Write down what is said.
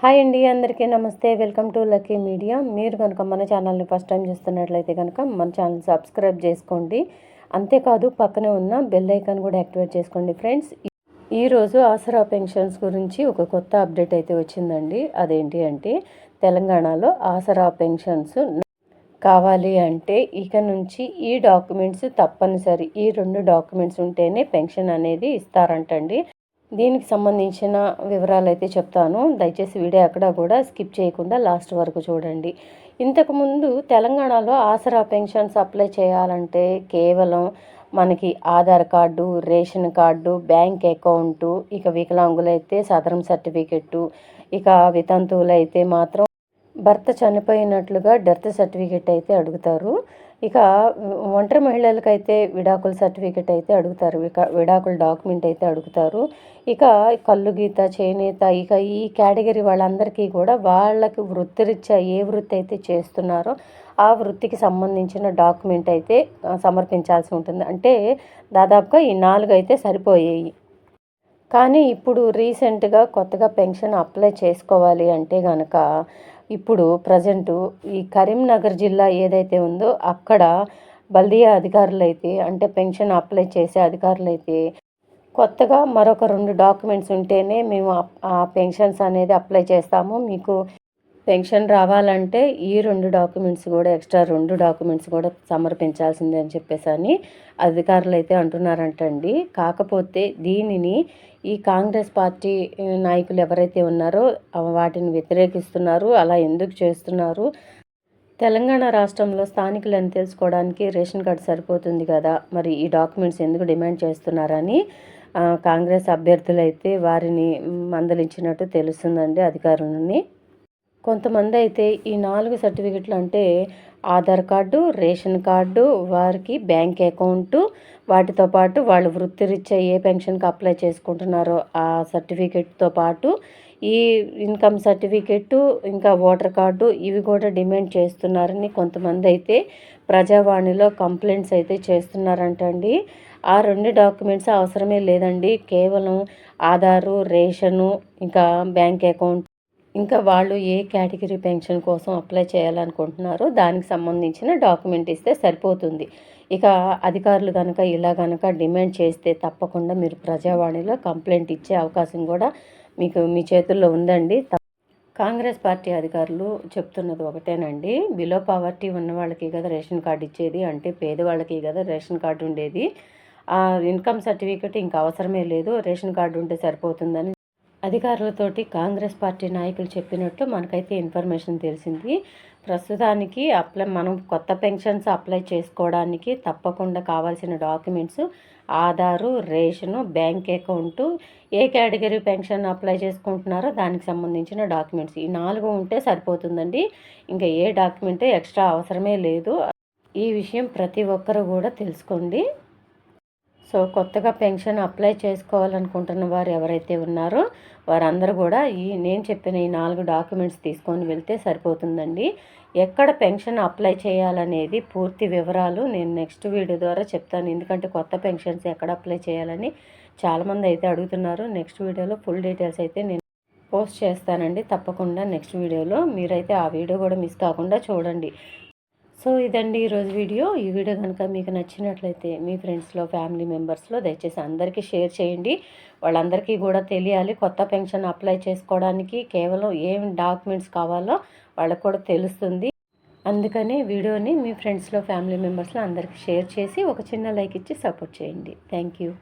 Hi అండి అందరికీ నమస్తే. Welcome to lucky media. మీరు కనుక మన ఛానల్ని ఫస్ట్ టైం చూస్తున్నట్లయితే కనుక మన ఛానల్ సబ్స్క్రైబ్ చేసుకోండి. అంతేకాదు పక్కనే ఉన్న బెల్ ఐకాన్ కూడా యాక్టివేట్ చేసుకోండి ఫ్రెండ్స్. ఈరోజు ఆసరా పెన్షన్స్ గురించి ఒక కొత్త అప్డేట్ అయితే వచ్చిందండి. అదేంటి అంటే తెలంగాణలో ఆసరా పెన్షన్స్ కావాలి అంటే ఇక నుంచి ఈ డాక్యుమెంట్స్ తప్పనిసరి. ఈ రెండు డాక్యుమెంట్స్ ఉంటేనే పెన్షన్ అనేది ఇస్తారంటండి. దీనికి సంబంధించిన వివరాలు అయితే చెప్తాను. దయచేసి వీడియో అక్కడ కూడా స్కిప్ చేయకుండా లాస్ట్ వరకు చూడండి. ఇంతకుముందు తెలంగాణలో ఆసరా పెన్షన్స్ అప్లై చేయాలంటే కేవలం మనకి Aadhaar card ration card bank account ఇక వికలాంగులైతే సదరం సర్టిఫికెట్టు ఇక వితంతువులైతే మాత్రం భర్త చనిపోయినట్లుగా డెత్ సర్టిఫికెట్ అయితే అడుగుతారు. ఇక ఒంటరి మహిళలకైతే విడాకుల సర్టిఫికెట్ అయితే అడుగుతారు. ఇక విడాకుల డాక్యుమెంట్ అయితే అడుగుతారు. ఇక కళ్ళు గీత చేనేత ఇక ఈ కేటగిరీ వాళ్ళందరికీ కూడా వాళ్ళకి వృత్తిరీత్యా ఏ వృత్తి అయితే చేస్తున్నారో ఆ వృత్తికి సంబంధించిన డాక్యుమెంట్ అయితే సమర్పించాల్సి ఉంటుంది. అంటే దాదాపుగా ఈ నాలుగు అయితే సరిపోయాయి. కానీ ఇప్పుడు రీసెంట్గా కొత్తగా పెన్షన్ అప్లై చేసుకోవాలి అంటే కనుక ఇప్పుడు ప్రజెంటు ఈ కరీంనగర్ జిల్లా ఏదైతే ఉందో అక్కడ బల్దియా అధికారులు అయితే అంటే పెన్షన్ అప్లై చేసే అధికారులు అయితే కొత్తగా మరొక రెండు డాక్యుమెంట్స్ ఉంటేనే మేము ఆ పెన్షన్స్ అనేది అప్లై చేస్తాము. మీకు పెన్షన్ రావాలంటే ఈ రెండు డాక్యుమెంట్స్ కూడా ఎక్స్ట్రా రెండు డాక్యుమెంట్స్ కూడా సమర్పించాల్సిందే అని చెప్పేసి అని అధికారులు అయితే అంటున్నారంటండి. కాకపోతే దీనిని ఈ కాంగ్రెస్ పార్టీ నాయకులు ఎవరైతే ఉన్నారో వాటిని వ్యతిరేకిస్తున్నారు అలా ఎందుకు చేస్తున్నారు? తెలంగాణ రాష్ట్రంలో స్థానికులను తెలుసుకోవడానికి రేషన్ కార్డు సరిపోతుంది కదా మరి ఈ డాక్యుమెంట్స్ ఎందుకు డిమాండ్ చేస్తున్నారని కాంగ్రెస్ అభ్యర్థులైతే వారిని మందలించినట్టు తెలుస్తుందండి అధికారులని. కొంతమంది అయితే ఈ నాలుగు సర్టిఫికెట్లు అంటే ఆధార్ కార్డు రేషన్ కార్డు వారికి బ్యాంక్ అకౌంటు వాటితో పాటు వాళ్ళు వృత్తిరీత్యా ఏ పెన్షన్కి అప్లై చేసుకుంటున్నారో ఆ సర్టిఫికెట్తో పాటు ఈ ఇన్కమ్ సర్టిఫికెట్టు ఇంకా ఓటర్ కార్డు ఇవి కూడా డిమాండ్ చేస్తున్నారని కొంతమంది అయితే ప్రజావాణిలో కంప్లైంట్స్ అయితే చేస్తున్నారంటండి. ఆ రెండు డాక్యుమెంట్స్ అవసరమే లేదండి. కేవలం ఆధారు రేషను ఇంకా బ్యాంక్ అకౌంట్ ఇంకా వాళ్ళు ఏ కేటగిరీ పెన్షన్ కోసం అప్లై చేయాలనుకుంటున్నారో దానికి సంబంధించిన డాక్యుమెంట్ ఇస్తే సరిపోతుంది. ఇక అధికారులు కనుక ఇలా కనుక డిమాండ్ చేస్తే తప్పకుండా మీరు ప్రజావాణిలో కంప్లైంట్ ఇచ్చే అవకాశం కూడా మీకు మీ చేతుల్లో ఉందండి. కాంగ్రెస్ పార్టీ అధికారులు చెప్తున్నది ఒకటేనండి. బిలో పవర్టీ ఉన్న వాళ్ళకి కదా రేషన్ కార్డు ఇచ్చేది అంటే పేదవాళ్ళకి కదా రేషన్ కార్డు ఉండేది. ఆ ఇన్కమ్ సర్టిఫికెట్ ఇంకా అవసరమే లేదు రేషన్ కార్డు ఉంటే సరిపోతుందని అధికారులతోటి కాంగ్రెస్ పార్టీ నాయకులు చెప్పినట్టు మనకైతే ఇన్ఫర్మేషన్ తెలిసింది. ప్రస్తుతానికి అప్లై మనం కొత్త పెన్షన్స్ అప్లై చేసుకోవడానికి తప్పకుండా కావాల్సిన documents Aadhaar ration bank account ఏ కేటగిరీ పెన్షన్ అప్లై చేసుకుంటున్నారో దానికి సంబంధించిన డాక్యుమెంట్స్. ఈ నాలుగు ఉంటే సరిపోతుందండి. ఇంకా ఏ డాక్యుమెంట్ ఎక్స్ట్రా అవసరమే లేదు. ఈ విషయం ప్రతి ఒక్కరు కూడా తెలుసుకోండి. సో కొత్తగా పెన్షన్ అప్లై చేసుకోవాలనుకుంటున్న వారు ఎవరైతే ఉన్నారో వారందరూ కూడా ఈ నేను చెప్పిన ఈ నాలుగు డాక్యుమెంట్స్ తీసుకొని వెళ్తే సరిపోతుందండి. ఎక్కడ పెన్షన్ అప్లై చేయాలనేది పూర్తి వివరాలు నేను నెక్స్ట్ వీడియో ద్వారా చెప్తాను. ఎందుకంటే కొత్త పెన్షన్స్ ఎక్కడ అప్లై చేయాలని చాలామంది అయితే అడుగుతున్నారు. నెక్స్ట్ వీడియోలో ఫుల్ డీటెయిల్స్ అయితే నేను పోస్ట్ చేస్తానండి. తప్పకుండా నెక్స్ట్ వీడియోలో మీరైతే ఆ వీడియో కూడా మిస్ కాకుండా చూడండి. సో ఇదండి ఈరోజు వీడియో. ఈ వీడియో కనుక మీకు నచ్చినట్లయితే మీ ఫ్రెండ్స్లో ఫ్యామిలీ మెంబర్స్లో దయచేసి అందరికీ షేర్ చేయండి. వాళ్ళందరికీ కూడా తెలియాలి కొత్త పెన్షన్ అప్లై చేసుకోవడానికి కేవలం ఏం డాక్యుమెంట్స్ కావాలో వాళ్ళకు కూడా తెలుస్తుంది. అందుకని వీడియోని మీ ఫ్రెండ్స్లో ఫ్యామిలీ మెంబర్స్లో అందరికీ షేర్ చేసి ఒక చిన్న లైక్ ఇచ్చి సపోర్ట్ చేయండి. Thank you.